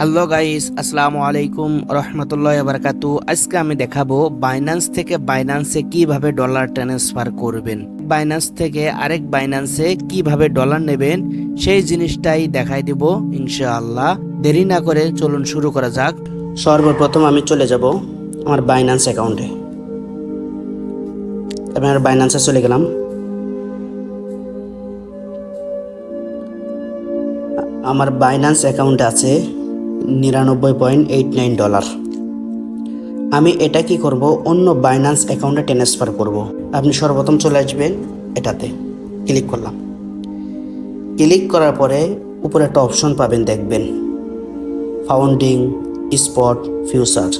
Hello guys আসসালামু আলাইকুম রহমতুল্লাহ বারকাতু আজকে আমি দেখাবো বাইন্যান্স থেকে বাইন্যান্সে কীভাবে ডলার ট্রান্সফার করবেন। বাইন্যান্স থেকে আরেক বাইন্যান্সে কীভাবে ডলার নেবেন, সেই জিনিসটাই দেখাই দিব ইনশাআল্লাহ। দেরি না করে চলুন শুরু করা যাক। সর্বপ্রথম আমি চলে যাব আমার বাইন্যান্স অ্যাকাউন্টে আমি আমার বাইন্যান্সে চলে গেলাম। আমার বাইন্যান্স অ্যাকাউন্টে আছে নিরানব্বই পয়েন্ট এইট নাইন ডলার। আমি এটা কি করব? অন্য বাইন্যান্স অ্যাকাউন্টে ট্রান্সফার করব। আপনি সর্বপ্রথম চলে আসবেন এটাতে। ক্লিক করলাম। ক্লিক করার পরে উপরে একটা অপশন পাবেন, দেখবেন। ফাউন্ডিং স্পট ফিউচার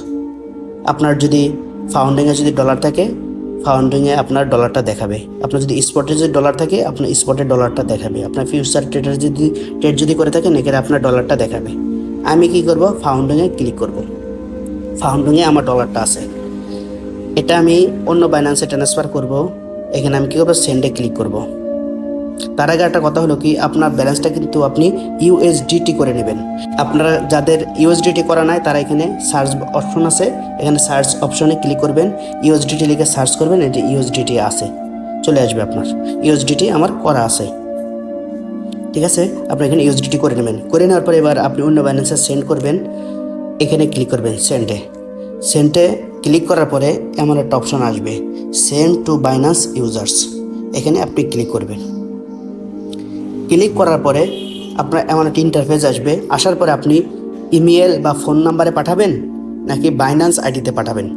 আপনার যদি ফাউন্ডিংয়ে যদি ডলার থাকে ফাউন্ডিংয়ে আপনার ডলারটা দেখাবে। আপনার যদি স্পটে যদি ডলার থাকে, আপনার স্পটে ডলারটা দেখাবে। আপনার ফিউচার ট্রেডার যদি ট্রেড যদি করে থাকেন, এখানে আপনার ডলারটা দেখাবে। আমি কি করব? ফাউন্ডিংয়ে ক্লিক করব। ফাউন্ডিংয়ে আমার ডলারটা আছে। এটা আমি অন্য বাইন্যান্সে ট্রান্সফার করব। এখানে আমি কী করব? সেন্ডে ক্লিক করব। তার আগে একটা কথা হলো কি? আপনার ব্যালেন্সটা কিন্তু আপনি ইউএসডিটি করে নেবেন। আপনারা যাদের ইউএসডিটি করা নাই, তারা এখানে সার্চ অপশন আছে। এখানে সার্চ অপশনে ক্লিক করবেন। ইউএসডিটি লিখে সার্চ করবেন। এটি ইউএসডিটি আছে। চলে আসবে আপনার। ইউএসডিটি আমার করা আছে। ঠিক আছে? আপনি এখানে ইউএসডিটি করে নেবেন। করে নেওয়ার পরে এবার আপনি অন্য ব্যালেন্সে সেন্ড করবেন। এখানে ক্লিক করবেন সেন্ডে সেন্টে ক্লিক করার পরে এমন একটা অপশন আসবে। সেন্ড টু বাইন্যান্স ইউজার্স এখানে আপনি ক্লিক করবেন। ক্লিক করার পরে আপনার এমন একটা ইন্টারফেস আসবে। আসার পরে আপনি ইমেল বা ফোন নাম্বারে পাঠাবেন, নাকি বাইন্যান্স আইডিতে পাঠাবেন।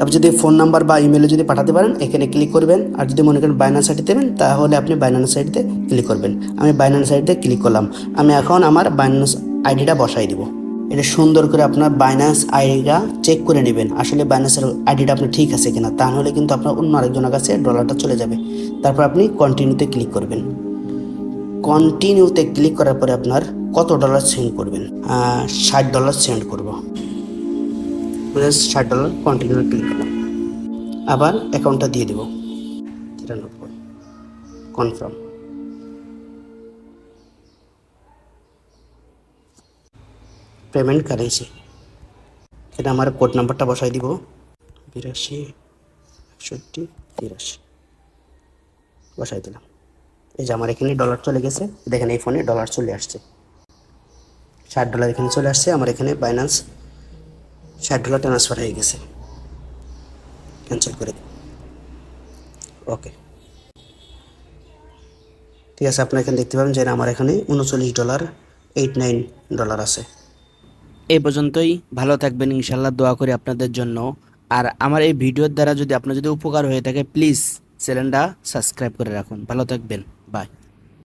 আপনি যদি ফোন নাম্বার বা ইমেলে যদি পাঠাতে পারেন, এখানে ক্লিক করবেন। আর যদি মনে করেন বাইন্যান্স আইডি দেবেন, তাহলে আপনি বাইন্যান্স আইডিতে ক্লিক করবেন। আমি বাইন্যান্স আইডিতে ক্লিক করলাম। আমি এখন আমার বাইনান্স আইডিটা বসাই দিব। এটা সুন্দর করে আপনার বাইনান্স আইডিটা চেক করে নেবেন। আসলে বাইনান্সের আইডিটা আপনার ঠিক আছে কিনা, তা নাহলে কিন্তু আপনার অন্য আরেকজনের কাছে ডলারটা চলে যাবে। তারপর আপনি কন্টিনিউতে ক্লিক করবেন। কন্টিনিউতে ক্লিক করার পরে আপনার কত ডলার সেন্ড করবেন? ষাট ডলার সেন্ড করব। ষাট ডলার কন্টিনিউ ক্লিক করলাম আবার অ্যাকাউন্টটা দিয়ে দেব। তিরানব্বই কনফার্ম পেমেন্ট কারেন্সি এটা আমার কোড নাম্বারটা বসাই দিব। বিরাশি, একষট্টি, তিরাশি। বসাই দিলাম। এই যে আমার এখানে ডলার চলে গেছে। দেখেন এই ফোনে ডলার চলে আসছে। ষাট ডলার এখানে চলে আসছে। আমার এখানে বাইন্যান্স ষাট ডলার ট্রান্সফার হয়ে গেছে। ক্যান্সেল করে দিন। ওকে ঠিক আছে, আপনারা এখানে দেখতে পাবেন যে আমার এখানে উনচল্লিশ ডলার এইট নাইন ডলার আছে। এই পর্যন্তই, ভালো থাকবেন ইনশাল্লাহ দোয়া করি আপনাদের জন্য। আর আমার এই ভিডিওর দ্বারা যদি আপনার যদি উপকার হয়ে থাকে প্লিজ চ্যানেলটা সাবস্ক্রাইব করে রাখুন। ভালো থাকবেন